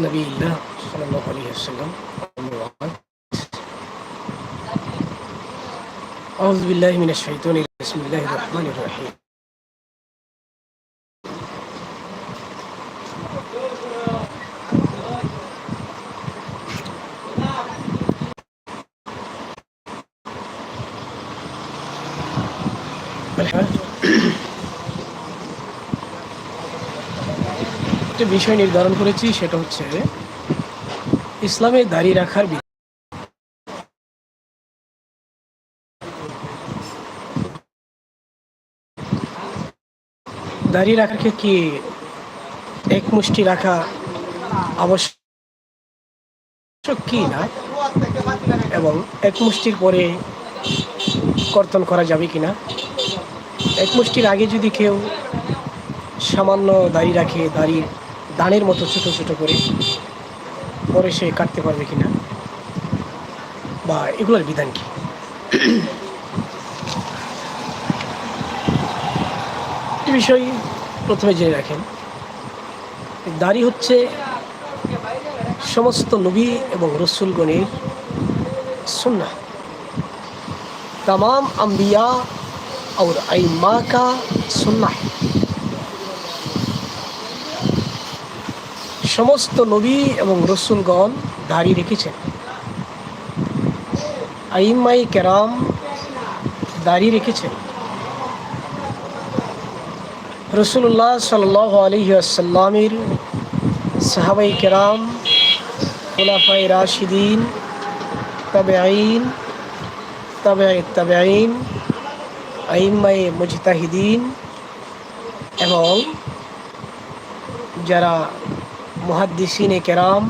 نبي الله صلى الله عليه وسلم. أعوذ بالله من الشيطان بسم الله الرحمن الرحيم. বিষয় নির্ধারণ করেছি, সেটা হচ্ছে ইসলামে দাঁড়িয়ে রাখার। দাঁড়িয়ে রাখাকে কি এক মুষ্টি রাখা আবশ্যক কি না এবং এক মুষ্টির পরে কর্তন করা যাবে কি না এক মুষ্টির আগে যদি কেউ সামান্য দাড়ি রাখে দাড়ি দানের মতো ছোট ছোট করে পরে সে কাটতে পারবে কিনা বা এগুলোর বিধান কি একটি বিষয় প্রথমে জেনে রাখেন দাড়ি হচ্ছে সমস্ত নবী এবং রসুলগণের সুন্না तमाम अम्बिया और अम्मा का सुन्ना है সমস্ত নবী এবং রসুলগণ দাড়ি রেখেছেন। আইমাই কেরাম দাড়ি রেখেছেন। রসুল্লাহ সাল আলহি আসাল্লামের সাহাবাই কেরাম খোলাফাই রাশিদিন তবে আইন তবে তবে আইন আইম্মাই মুজতাহিদিন এবং যারা মুহাদ্দিসিনে কেরাম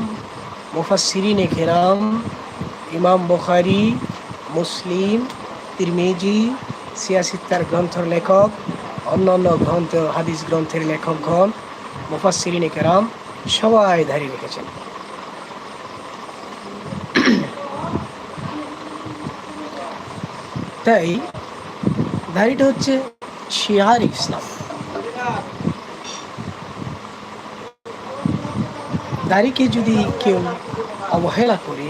মুফাসিরিনে কেরাম, ইমাম বখারি, মুসলিম, তিরমেজি, সিয়াসিত্তার গ্রন্থের লেখক, অন্যান্য গ্রন্থ, হাদিস গ্রন্থের লেখকগণ মুফাসিরিনে কেরাম সবাই দাঁড়িয়ে রেখেছেন। তাই ধারিটা হচ্ছে শিয়ার ইসলাম। দাড়িকে যদি কেউ অবহেলা করে,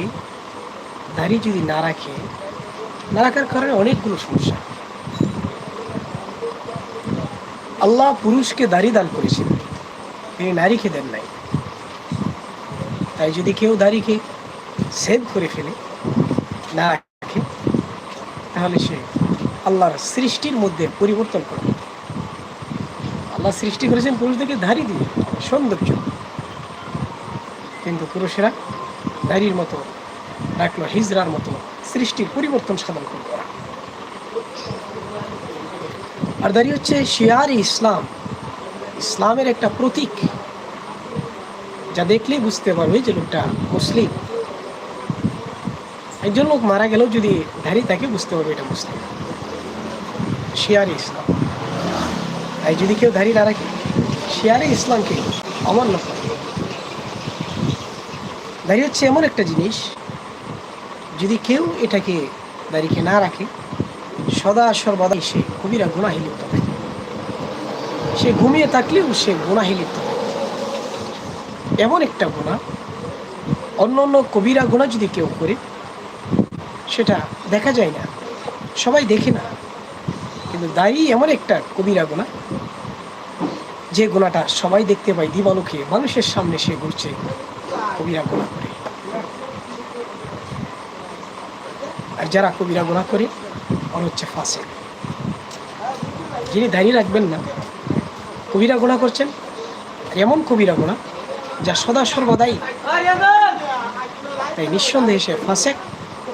দাড়ি যদি না রাখে, না রাখার কারণে অনেকগুলো সমস্যা। আল্লাহ পুরুষকে দাড়ি দান করেছেন, তিনি নারীকে দেন নাই। তাই যদি কেউ দাড়িকে সেভ করে ফেলে, না রাখে, তাহলে সে আল্লাহর সৃষ্টির মধ্যে পরিবর্তন করবে। আল্লাহ সৃষ্টি করেছেন পুরুষদেরকে ধারি দিয়ে, সৌন্দর্য। কিন্তু পুরুষেরা দাড়ির মতো রাখল, হিজরার মতো সৃষ্টির পরিবর্তন সাধন করবে আর দাঁড়িয়ে হচ্ছে শিয়ার ইসলাম। ইসলামের একটা প্রতীক। যা দেখলেই বুঝতে পারবে যে লোকটা মুসলিম। একজন লোক মারা গেলেও যদি দাঁড়িয়ে তাকে বুঝতে পারবে এটা মুসলিম। শিয়ারে ইসলাম। তাই যদি কেউ দাঁড়িয়ে না রাখে, শিয়ারে ইসলামকে অমান্য করে। দাঁড়িয়ে হচ্ছে এমন একটা জিনিস, যদি কেউ এটাকে দাঁড়িয়ে না রাখে, সদা সর্বদাই সে কবিরা গুণাহি লিপ্ত থাকে। সে ঘুমিয়ে থাকলেও সে গুণাহি লিপ্ত থাকে। এমন একটা গুণা, অন্য অন্য কবিরা গুণা যদি কেউ করে, সেটা দেখা যায় না, সবাই দেখে না। কিন্তু দাড়ি এমন একটা কবিরা গোনা যে গোনাটা সবাই দেখতে পায় দিবালুকে, মানুষের সামনে সে ঘুরছে। কবিরা গোনা করে। আর যারা কবিরা গোনা করে, ওর হচ্ছে ফাঁসে যিনি দাঁড়িয়ে রাখবেন না, কবিরা গোনা করছেন এমন কবিরা গোনা যা সদা সর্বদাই তাই নিঃসন্দেহে সে ফাঁসেক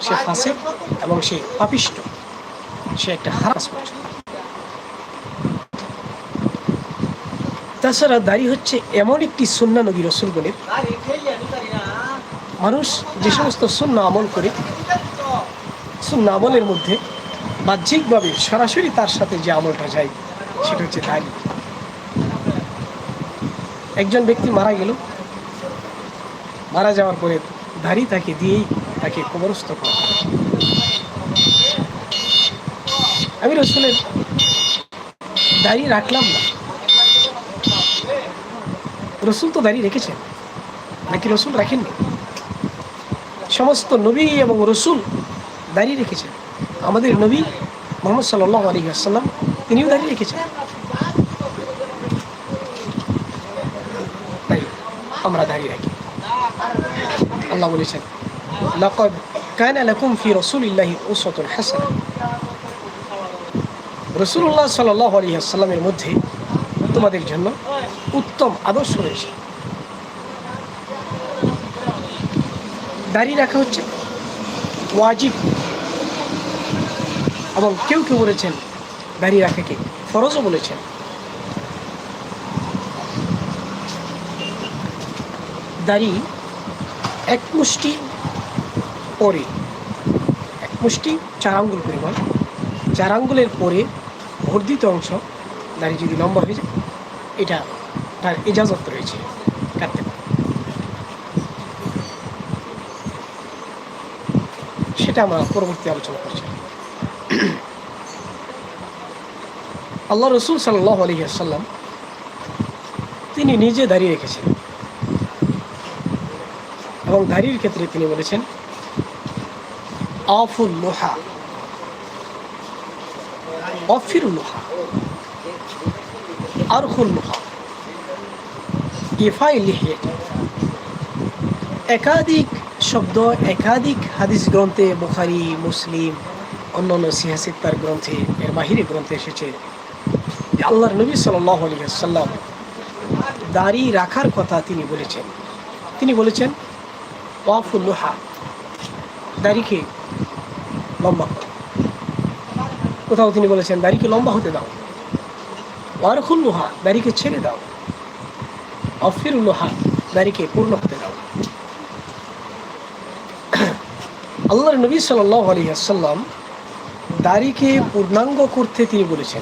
সে ফাঁসেক এবং সে পাপিষ্ট। সে একটা হারাস করছে। তাছাড়া দাড়ি হচ্ছে এমন একটি সুন্না নবী রসুলগণের মানুষ যে সমস্ত শূন্য আমল করে শূন্য আমলের মধ্যে বাহ্যিকভাবে সরাসরি তার সাথে যে আমলটা যায়, সেটা হচ্ছে দাড়ি। একজন ব্যক্তি মারা গেল, মারা যাওয়ার পরে দাড়ি তাকে দিয়েই তাকে কবরস্থ করা। আমি রসুলের দাড়ি রাখলাম না। রসুল তো দাঁড়িয়ে রেখেছেন, নাকি রসুল রাখেননি? সমস্ত নবী এবং রসুল দাঁড়িয়ে রেখেছেন। আমাদের নবী মোহাম্মদ সাল আলী আসসালাম তিনিও দাঁড়িয়ে রেখেছেন। তাই আমরা দাঁড়িয়ে রাখি। আল্লাহ বলেছেন লাকব কায়ন লাকুম ফি রসুলিল্লাহি উসওয়াতুল হাসানা। রসুল্লাহ সাল আলী আসসালামের মধ্যে তোমাদের জন্য উত্তম আদর্শ রয়েছে। দাঁড়িয়ে রাখা হচ্ছে। ওয়াজিব। এবং কেউ কেউ বলেছেন, দাঁড়িয়ে রাখাকে ফরজও বলেছেন। দাড়ি এক মুষ্টি পরে, এক মুষ্টি চার আঙ্গুল পরিমাণ, চার আঙ্গুলের পরে বর্ধিত অংশ দাড়ি যদি লম্বা হয়ে যায়, এটা তার ইজাজত রয়েছে কাটতে পারে সেটা আমরা পরবর্তী আলোচনা করছি। আল্লাহ রসুল সাল্লাহ আলহিহাসাল্লাম তিনি নিজে দাঁড়িয়ে রেখেছেন। এবং দাড়ির ক্ষেত্রে তিনি বলেছেন, আফুল লোহা, অফির লোহা, আরহুল লোহা ইফাই লিহে একাধিক শব্দ একাধিক হাদিস গ্রন্থে, বুখারি, মুসলিম, অন্যান্য সিহাসিত্তার গ্রন্থে, এর বাহিরে গ্রন্থে এসেছে আল্লাহর নবী সাল্লাম দাড়ি রাখার কথা তিনি বলেছেন। তিনি বলেছেন ওয়াফুল লোহা দাড়িকে লম্বা কোথাও তিনি বলেছেন, দাড়িকে লম্বা হতে দাও। ওয়ারখুল লোহা দাড়িকে ছেড়ে দাও। অফির লোহা দাড়িকে পূর্ণ হতে দাও। আল্লাহর নবী সাল্লাহ আলী আসাল্লাম দাড়িকে পূর্ণাঙ্গ করতে তিনি বলেছেন।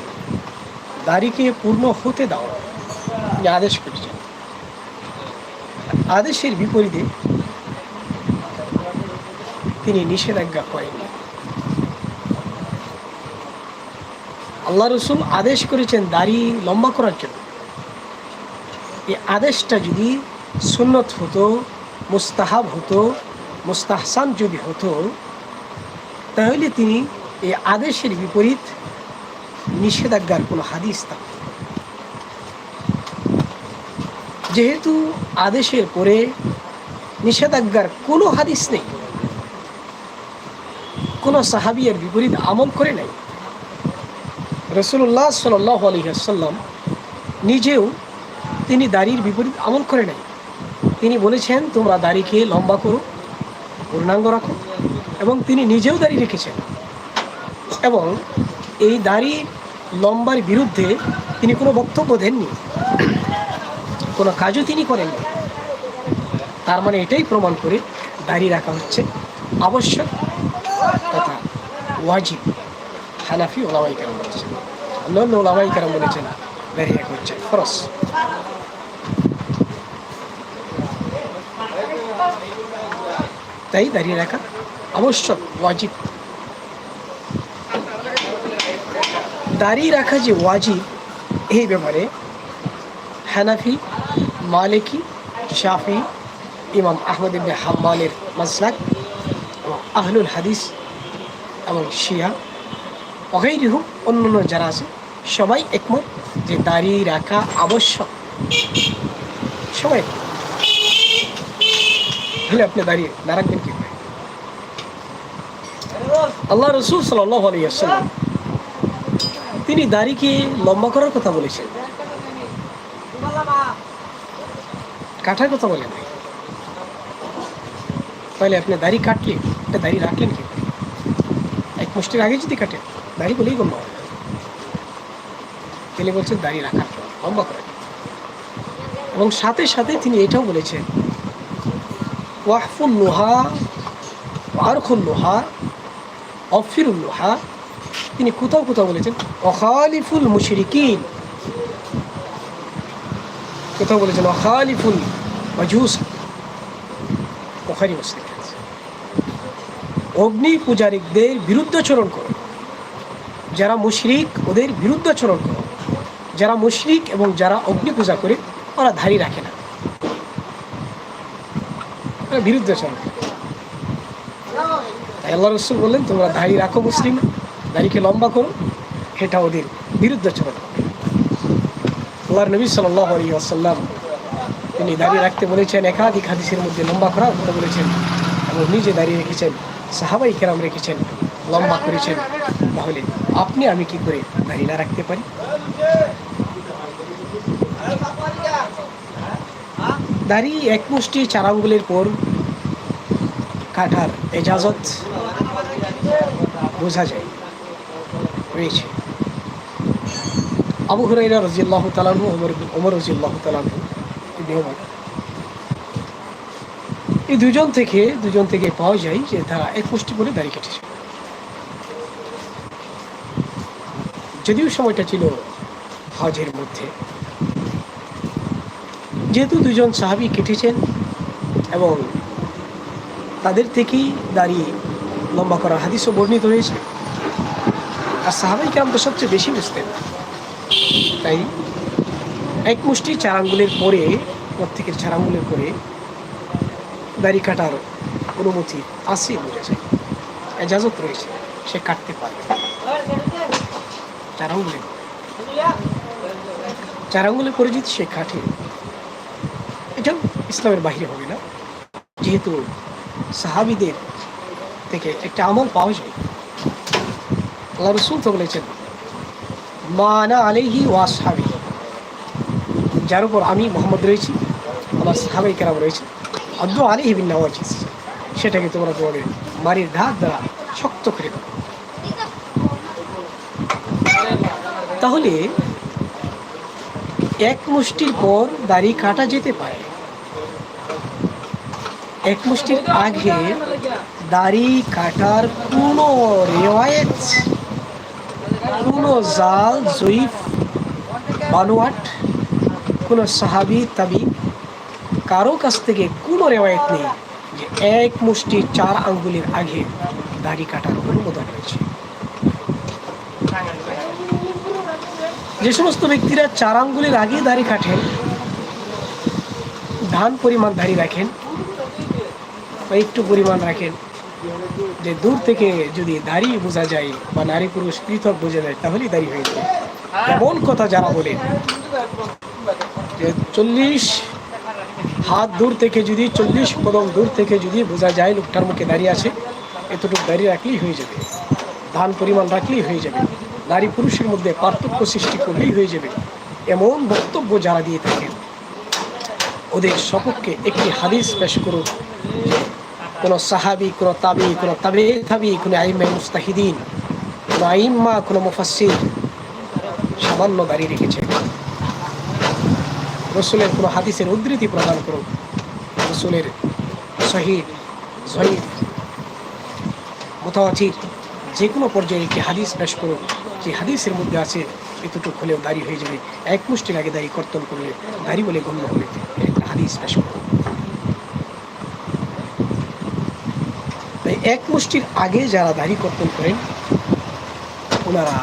দাড়িকে পূর্ণ হতে দাও। আদেশ করেছেন। আদেশের বিপরীতে তিনি নিষেধাজ্ঞা করেননি আল্লাহ রসুল আদেশ করেছেন দাড়ি লম্বা করার জন্য। এই আদেশটা যদি সুন্নত হতো, মুস্তাহাব হতো মুস্তাহসান যদি হতো, তাহলে তিনি এই আদেশের বিপরীত নিষেধাজ্ঞার কোনো হাদিস থাকত। যেহেতু আদেশের পরে নিষেধাজ্ঞার কোনো হাদিস নেই, কোনো সাহাবিয়ার বিপরীত আমল করে নাই রসুল্লাহ সাল্লাহ আলহিহাসাল্লাম নিজেও তিনি দাড়ির বিপরীত আমল করে নাই। তিনি বলেছেন, তোমরা দাড়িকে লম্বা করো পূর্ণাঙ্গ রাখো এবং তিনি নিজেও দাঁড়িয়ে রেখেছেন। এবং এই দাড়ি লম্বার বিরুদ্ধে তিনি কোনো বক্তব্য দেননি। কোনো কাজও তিনি করেননি। তার মানে এটাই প্রমাণ করে দাঁড়িয়ে রাখা হচ্ছে আবশ্যক তথা ওয়াজিব। হানাফি ওলামাই কারাম বলেছেন। ওলামাই কারাম বলেছেন দাঁড়িয়ে রাখা হচ্ছে খরচ তাই দাঁড়িয়ে রাখা আবশ্যক, ওয়াজিব। দাঁড়িয়ে রাখা যে ওয়াজিব, এই ব্যাপারে হানাফি, মালিকি, শাফি, ইমাম আহমদ ইবনে হাম্মালের মাসলাক আহলুল হাদিস এবং শিয়া অগৈরিহ অন্যান্য যারা আছে, সবাই একমত যে দাঁড়িয়ে রাখা আবশ্যক। সবাই হলে আপনি দাঁড়িয়ে না কি আল্লাহ রসুল সাল্লাহ আলিয়াল্লাম তিনি দাড়িকে লম্বা করার কথা বলেছেন? কাটার কথা বলেন তাহলে আপনি দাড়ি কাটলে একটা দাড়ি রাখলেন কি এক মুষ্টির আগে যদি কাটেন, দাড়ি বলেই হবে। তিনি বলছেন, দাড়ি রাখার লম্বা করেন এবং সাথে সাথে তিনি এটাও বলেছেন ওয়াহফুল লোহা আরখুল লোহা অফিরুল লোহা তিনি কোথাও কোথাও বলেছেন অখালিফুল মুশরিকিন। কোথাও বলেছেন অখালিফুল মজুস। অগ্নি পূজারিকদের বিরুদ্ধাচরণ করো। যারা মুশরিক, ওদের বিরুদ্ধাচরণ করো। যারা মুশরিক এবং যারা অগ্নি পূজা করে, ওরা ধারি রাখে না। মানে বিরুদ্ধাচরণ তাই আল্লাহ রসুল বললেন, তোমরা দাড়ি রাখো মুসলিম, দাড়িকে লম্বা করো, এটা ওদের বিরুদ্ধাচরণ আল্লাহর নবী আসাল্লাম তিনি দাঁড়িয়ে রাখতে বলেছেন, একাধিক হাদিসের মধ্যে লম্বা করার কথা বলেছেন এবং নিজে দাঁড়িয়ে রেখেছেন, সাহাবাই কেরাম রেখেছেন, লম্বা করেছেন। তাহলে আপনি, আমি কি করে দাঁড়িয়ে না রাখতে পারি? দাঁড়িয়ে এক মুষ্টি চার আঙ্গুলের পর কাটার এজাজত বোঝা যায়। রয়েছে। আবু হুরাইরা রাজিয়াল্লাহ তালানহু ওমর ওমর রাজিয়াল্লাহ তালানহু এই দুজন থেকে দুজন থেকে পাওয়া যায় যে তারা এক মুষ্টি করে দাড়ি কেটেছে। যদিও সময়টা ছিল হজের মধ্যে। যেহেতু দুজন সাহাবি কেটেছেন এবং তাদের থেকেই দাঁড়িয়ে লম্বা করার হাদিসও বর্ণিত হয়েছে, আর সাহাবাই কেরাম তো সবচেয়ে বেশি বুঝতেন। তাই এক মুষ্টি চার আঙ্গুলের পরে, প্রত্যেকের চার আঙ্গুলের পরে দাড়ি কাটার অনুমতি আছে বোঝা যায়। এজাজত রয়েছে, সে কাটতে পারবে। চার আঙ্গুলে চার আঙ্গুলে পরে যদি সে এটাও ইসলামের বাহিরে হবে না। যেহেতু সাহাবিদের থেকে একটা আমল পাওয়া যায় আল্লাহ রসুল তো বলেছেন, মানা আলেহি ওয়াসাবি যার উপর আমি মোহাম্মদ রয়েছি, আমার সাহাবাই কেরাম রয়েছে অদ্য আলিহি বিন নওয়াজিস সেটাকে তোমরা তোমাদের মারির ধার দ্বারা শক্ত করে তাহলে এক মুষ্টির পর দাড়ি কাটা যেতে পারে। এক মুষ্টির আগে দাড়ি কাটার কোনো রেওয়ায়ত কোনো জাল জয়ীফ বানোয়াট, কোনো সাহাবি, তাবি, কারও কাছ থেকে কোনো রেওয়ায়ত নেই যে এক মুষ্টি চার আঙ্গুলের আগে দাড়ি কাটার অনুমোদন রয়েছে যে সমস্ত ব্যক্তিরা চার আঙ্গুলের আগে দাড়ি কাটেন, ধান পরিমাণ দাড়ি রাখেন বা একটু পরিমাণ রাখেন। যে দূর থেকে যদি দাড়ি বোঝা যায় বা নারী পুরুষ পৃথক বোঝা যায়, তাহলেই দাড়ি হয়ে যায়। এমন কথা যারা বলেন যে চল্লিশ হাত দূর থেকে যদি, চল্লিশ কদম দূর থেকে যদি বোঝা যায় লোকটার মুখে দাঁড়িয়ে আছে, এতটুকু দাঁড়িয়ে রাখলেই হয়ে যাবে। ধান পরিমাণ রাখলেই হয়ে যাবে। নারী পুরুষের মধ্যে পার্থক্য সৃষ্টি করলেই হয়ে যাবে। এমন বক্তব্য যারা দিয়ে থাকেন, ওদের সপক্ষে একটি হাদিস পেশ করুন। কোনো সাহাবি, কোনো তাবি, কোনো তাবে তাবি, কোনো আইমা মুস্তাহিদিন, কোনো আইম্মা কোনো মুফাসির সামান্য দাঁড়িয়ে রেখেছে। রসুলের কোনো হাদিসের উদ্ধৃতি প্রদান করুন। রসুলের শহীদ জয়ীফ মোতাবাচির যে কোনো পর্যায়ে একটি হাদিস পেশ করুন। যে হাদিসের মধ্যে আছে, এতটুকু হলেও দাড়ি হয়ে যাবে। এক মুষ্টির আগে দাড়ি কর্তন করলে দাড়ি বলে গণ্য হবে হাদিস পেশ করুন। এক মুষ্টির আগে যারা দাড়ি কর্তন করেন, ওনারা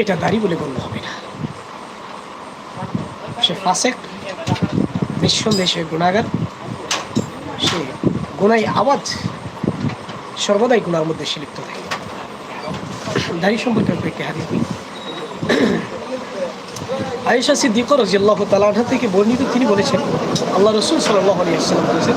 এটা দাড়ি বলে গণ্য হবে না। সে ফাসেক, নিঃসন্দেহে সে গুণাগার। সে গুণাই আওয়াজ সর্বদাই গুণার মধ্যে সে লিপ্ত থাকে। দাড়ি সম্পর্কে অল্প একটি হাদিস দিই আয়েশা সিদ্দিক রাজিয়াল্লাহ তালাহা থেকে বর্ণিত তিনি বলেছেন, আল্লাহ রসুল সাল্লাহ আলী আসসালাম বলেছেন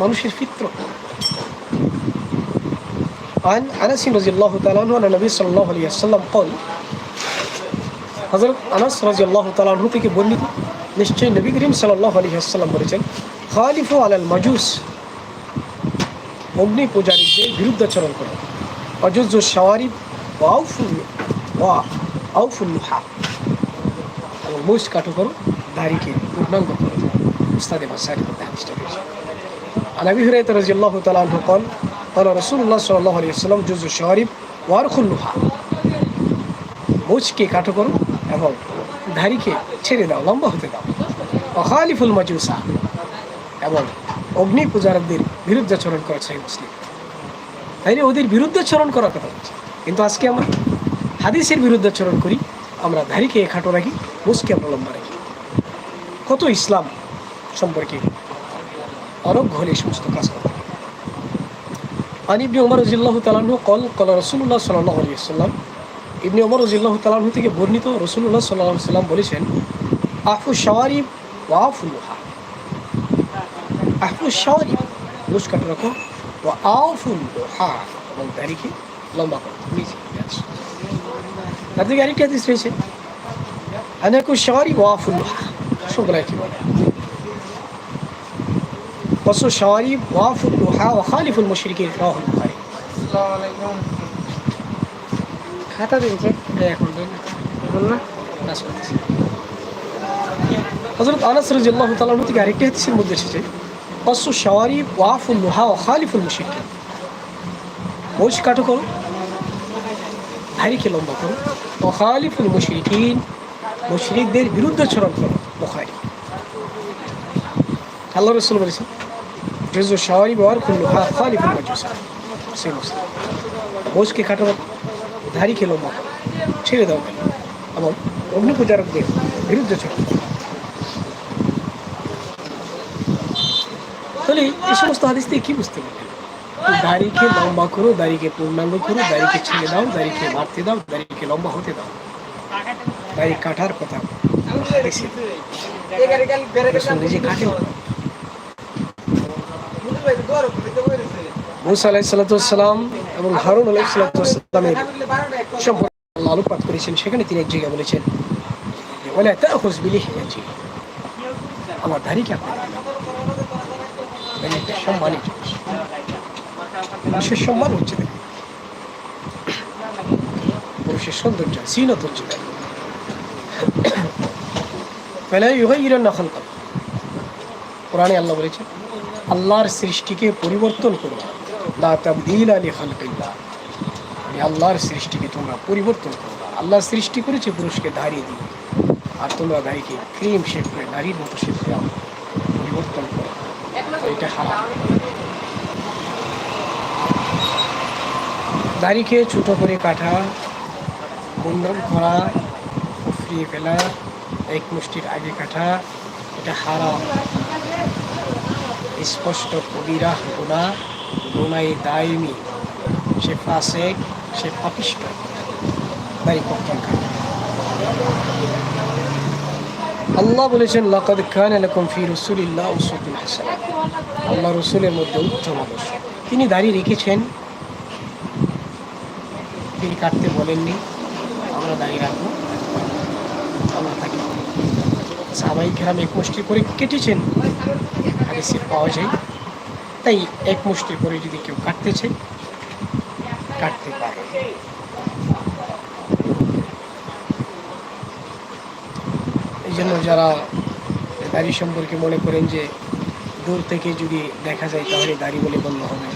মানুষের ফিত্র عن انس رضي الله تعالى عنه ان النبي صلى الله عليه وسلم قال হযরত আনাস রাদিয়াল্লাহু তাআলা আনহু থেকে বর্ণিত নিশ্চয়ই নবী করিম সাল্লাল্লাহু আলাইহি ওয়াসাল্লাম বলেছেন খালিফু আলাল মাজুস অগ্নি পূজারীদের বিরুদ্ধাচরণ করো অজুজ শাওয়ারিব ওয়াউফুল ওয়া আউফুল লুহা এবং মুস কাটো করো দাড়িকে পূর্ণাঙ্গ করো উস্তাদে মাসাইলের মধ্যে হাদিসটা রয়েছে عن ابي هريره رضي الله تعالى عنه قال قال رسول الله صلى الله عليه وسلم جزء الشوارب وارخلها মুচকে কাটো করো এবং ধারিকে ছেড়ে দাও লম্বা হতে দাও অখালিফুল মাজুসা এবং অগ্নি পূজারকদের বিরুদ্ধাচরণ করা চাই মুসলিম তাইলে ওদের বিরুদ্ধাচরণ করার কথা হচ্ছে কিন্তু আজকে আমরা হাদিসের বিরুদ্ধাচরণ করি আমরা ধারিকে খাটো রাখি মুসকে আমরা লম্বা রাখি কত ইসলাম সম্পর্কে অরোগ্য হলে এই সমস্ত কাজ করতে পারে আনি ইবনি ওমর রাজিল্লাহ তালাহ কল কল রসুল্লাহ সাল্লাহ আলী সাল্লাম ইবনে ওমর রাজিল্লাহ তালাহ থেকে বর্ণিত রসুল্লাহ সাল্লাহ সাল্লাম বলেছেন, আফু শাওয়ারি আফু লোহা আফু শাওয়ারি গোস কাটা রাখো ও আফুল লোহা এবং তারিখে লম্বা করো তার থেকে আরেকটি হাদিস রয়েছে, আনাকু শাওয়ারি ওয়াফুল লোহা সব বলে? অসু শাহরি ওয়াফুল রুহা ও খালিফুল মুশরিকের রাহুল বুখারি খাতা দিন এখন হজরত আনাস রাজিয়াল্লাহু তাআলার আরেকটি হাদিসের মধ্যে এসেছে অসু শাওয়ারি ওয়াফুল লোহা ও খালিফুল মুশরিক মোজ কাটো করো ভারিকে লম্বা করো ও খালিফুল মুশরিকিন মুশরিকদের বিরুদ্ধে চরণ করো বোখারি। আল্লাহ রসুল বলেছেন শাওয়ারিব ওয়ার কুল্লুহা খালিফুল মাজুসা সেই মুসলিম মোজকে কাটো ধারিকে লম্বা করো ছেড়ে দাও কেন এবং অগ্নিপূজারকদের বিরুদ্ধে চলো তাহলে এই সমস্ত হাদিস থেকে কি বুঝতে পারলেন দাড়িকে লম্বা করো দাড়িকে পূর্ণাঙ্গ করো দাড়িকে ছেড়ে দাও দাড়িকে মারতে দাও দাড়িকে লম্বা হতে দাও দাড়ি কাটার কথা নিজে কাটেন মুসা এবং হারুন সম্পর্কে আল্লাহ আলোকপাত করেছেন। সেখানে তিনি এক জায়গায় বলেছেন আমার জিনিস। পুরুষের সম্মান হচ্ছে পুরুষের সৌন্দর্য সিনত হচ্ছে কোরআনে আল্লাহ বলেছেন, আল্লাহর সৃষ্টিকে পরিবর্তন করো। লা তাবদিল আলি খালকিল্লাহ এই আল্লাহর সৃষ্টিকে তোমরা পরিবর্তন করো। আল্লাহ সৃষ্টি করেছে পুরুষকে দাঁড়িয়ে দিয়ে। আর তোমরা দাড়িকে ক্রিম শেপ করে দাড়ির মতো শেপ দেওয়া পরিবর্তন করো। এটা হারাম। দাড়িকে ছোটো করে কাটা মুন্ডন করা ফুরিয়ে ফেলা, এক মুষ্টির আগে কাটা, এটা হারাম। স্পষ্ট কবিরা গোনা গোনাই দায়মি সে ফাসেক সে পাপিষ্ট। আল্লাহ বলেছেন, লাকাদ কানা লাকুম ফি রাসূলিল্লাহ উসওয়াতুন হাসানাহ আল্লাহ রসুলের মধ্যে উত্তম আদর্শ তিনি দাড়ি রেখেছেন। তিনি কাটতে বলেননি। আমরা দাঁড়িয়ে রাখব। আমরা থাকি সাবাই খেরাম এক করে কেটেছেন। হাদিসে পাওয়া যায় তাই এক মুষ্টি করে যদি কেউ কাটতেছে কাটতে পারে। এই জন্য যারা দাড়ি সম্পর্কে মনে করেন যে দূর থেকে যদি দেখা যায়, তাহলে দাড়ি বলে গণ্য হবে।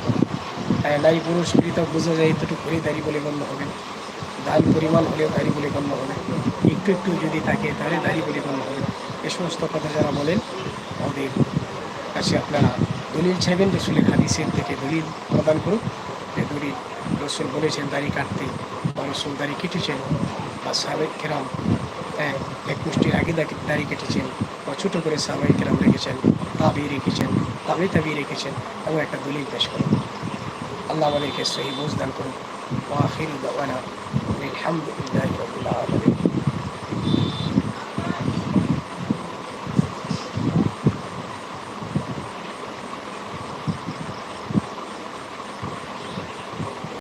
নারী পুরুষ পৃথক বোঝা যায়, এতটুকু করে দাড়ি বলে গণ্য হবে। ধান পরিমাণ হলেও দাড়ি বলে গণ্য হবে। একটু একটু যদি থাকে, তাহলে দাড়ি বলে গণ্য হবে। এ সমস্ত কথা যারা বলেন ওদের কাছে আপনারা দলিল চাইবেন, রসুলের হাদিসের থেকে দলিল প্রদান করুন যে দলিল রসুল বলেছেন, দাড়ি কাটতে বা রসুল দাড়ি কেটেছেন বা সাবেক কেরাম হ্যাঁ এক মুষ্টির আগে দাড়ি- কেটেছেন বা ছোটো করে সাবাই কেরাম রেখেছেন, তাবি রেখেছেন, তাবে তাবি রেখেছেন এবং একটা দলিল পেশ করুন। আল্লাহ আমাদেরকে সহি বুঝ দান করুন আলামিন।